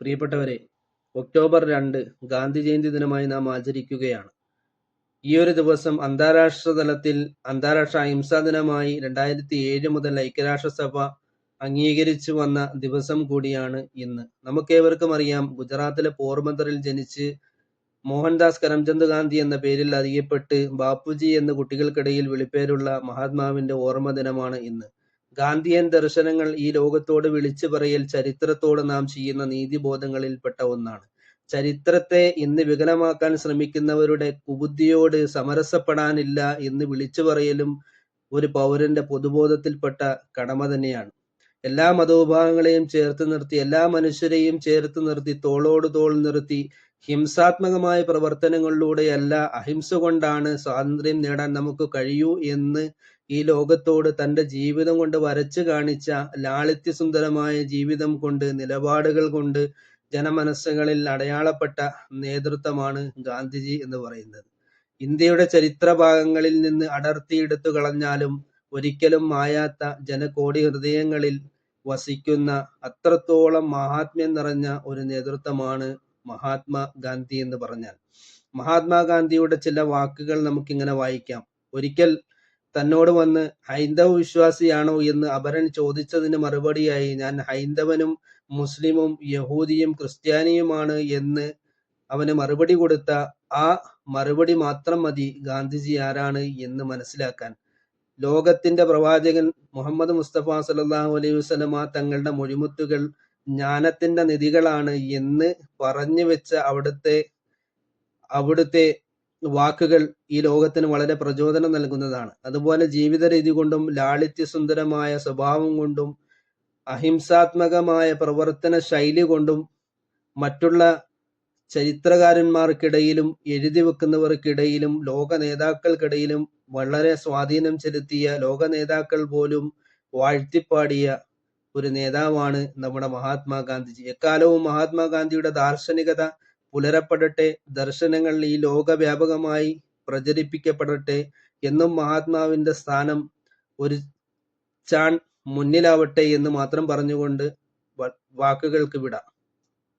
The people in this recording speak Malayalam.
പ്രിയപ്പെട്ടവരെ ഒക്ടോബർ രണ്ട് ഗാന്ധി ജയന്തി ദിനമായി നാം ആചരിക്കുകയാണ്. ഈ ഒരു ദിവസം അന്താരാഷ്ട്ര തലത്തിൽ അന്താരാഷ്ട്ര അഹിംസാ ദിനമായി രണ്ടായിരത്തി ഏഴ് മുതൽ ഐക്യരാഷ്ട്രസഭ അംഗീകരിച്ചു വന്ന ദിവസം കൂടിയാണ് ഇന്ന്. നമുക്കേവർക്കും അറിയാം ഗുജറാത്തിലെ പോർബന്തറിൽ ജനിച്ച് മോഹൻദാസ് കരംചന്ദ് ഗാന്ധി എന്ന പേരിൽ അറിയപ്പെട്ട് ബാപ്പുജി എന്ന കുട്ടികൾക്കിടയിൽ വിളിപ്പേരുള്ള മഹാത്മാവിന്റെ ഓർമ്മ ദിനമാണ് ഇന്ന്. ഗാന്ധിയൻ ദർശനങ്ങൾ ഈ ലോകത്തോട് വിളിച്ചു പറയൽ ചരിത്രത്തോട് നാം ചെയ്യുന്ന നീതിബോധങ്ങളിൽപ്പെട്ട ഒന്നാണ്. ചരിത്രത്തെ ഇന്ന് വികലമാക്കാൻ ശ്രമിക്കുന്നവരുടെ കുബുദ്ധിയോട് സമരസപ്പെടാനില്ല എന്ന് വിളിച്ചു പറയലും ഒരു പൗരന്റെ പൊതുബോധത്തിൽപ്പെട്ട കടമ തന്നെയാണ്. എല്ലാ മതവിഭാഗങ്ങളെയും ചേർത്ത് നിർത്തി എല്ലാ മനുഷ്യരെയും ചേർത്ത് നിർത്തി തോളോട് തോൾ നിർത്തി ഹിംസാത്മകമായ പ്രവർത്തനങ്ങളിലൂടെയല്ല അഹിംസ കൊണ്ടാണ് സ്വാതന്ത്ര്യം നേടാൻ നമുക്ക് കഴിയൂ എന്ന് ഈ ലോകത്തോട് തന്റെ ജീവിതം കൊണ്ട് വരച്ചു കാണിച്ച ലാളിത്യസുന്ദരമായ ജീവിതം കൊണ്ട് നിലപാടുകൾ കൊണ്ട് ജനമനസ്സുകളിൽ അടയാളപ്പെട്ട നേതൃത്വമാണ് ഗാന്ധിജി എന്ന് പറയുന്നത്. ഇന്ത്യയുടെ ചരിത്ര ഭാഗങ്ങളിൽ നിന്ന് അടർത്തിയെടുത്തു കളഞ്ഞാലും ഒരിക്കലും മായാത്ത ജനകോടി ഹൃദയങ്ങളിൽ വസിക്കുന്ന അത്രത്തോളം മഹാത്മ്യം നിറഞ്ഞ ഒരു നേതൃത്വമാണ് മഹാത്മാ ഗാന്ധി എന്ന് പറഞ്ഞാൽ. മഹാത്മാഗാന്ധിയുടെ ചില വാക്കുകൾ നമുക്കിങ്ങനെ വായിക്കാം. ഒരിക്കൽ തന്നോട് വന്ന് ഹൈന്ദവ വിശ്വാസിയാണോ എന്ന് അപരൻ ചോദിച്ചതിന് മറുപടിയായി ഞാൻ ഹൈന്ദവനും മുസ്ലിമും യഹൂദിയും ക്രിസ്ത്യാനിയുമാണ് എന്ന് അവന് മറുപടി കൊടുത്ത ആ മറുപടി മാത്രം മതി ഗാന്ധിജി ആരാണ് എന്ന് മനസ്സിലാക്കാൻ. ലോകത്തിന്റെ പ്രവാചകൻ മുഹമ്മദ് മുസ്തഫ സല്ലല്ലാഹു അലൈഹി വസ്ലമ തങ്ങളുടെ മൊഴിമുത്തുകൾ ജ്ഞാനത്തിന്റെ നിധികളാണ് എന്ന് പറഞ്ഞു വെച്ച അവിടുത്തെ അവിടുത്തെ വാക്കുകൾ ഈ ലോകത്തിന് വളരെ പ്രചോദനം നൽകുന്നതാണ്. അതുപോലെ ജീവിത രീതി കൊണ്ടും ലാളിത്യസുന്ദരമായ സ്വഭാവം കൊണ്ടും അഹിംസാത്മകമായ പ്രവർത്തന ശൈലി കൊണ്ടും മറ്റുള്ള ചരിത്രകാരന്മാർക്കിടയിലും എഴുതി വെക്കുന്നവർക്കിടയിലും ലോക നേതാക്കൾക്കിടയിലും വളരെ സ്വാധീനം ചെലുത്തിയ ലോക നേതാക്കൾ പോലും വാഴ്ത്തിപ്പാടിയ ഒരു നേതാവാണ് നമ്മുടെ മഹാത്മാഗാന്ധിജി. എക്കാലവും മഹാത്മാഗാന്ധിയുടെ ദാർശനികത പുലരപ്പെടട്ടെ ദർശനങ്ങൾ ഈ ലോകവ്യാപകമായി പ്രചരിപ്പിക്കപ്പെടട്ടെ എന്നും മഹാത്മാവിന്റെ സ്ഥാനം ഒരു ചാൺ മുന്നിലാവട്ടെ എന്ന് മാത്രം പറഞ്ഞുകൊണ്ട് വാക്കുകൾക്ക് വിടാം.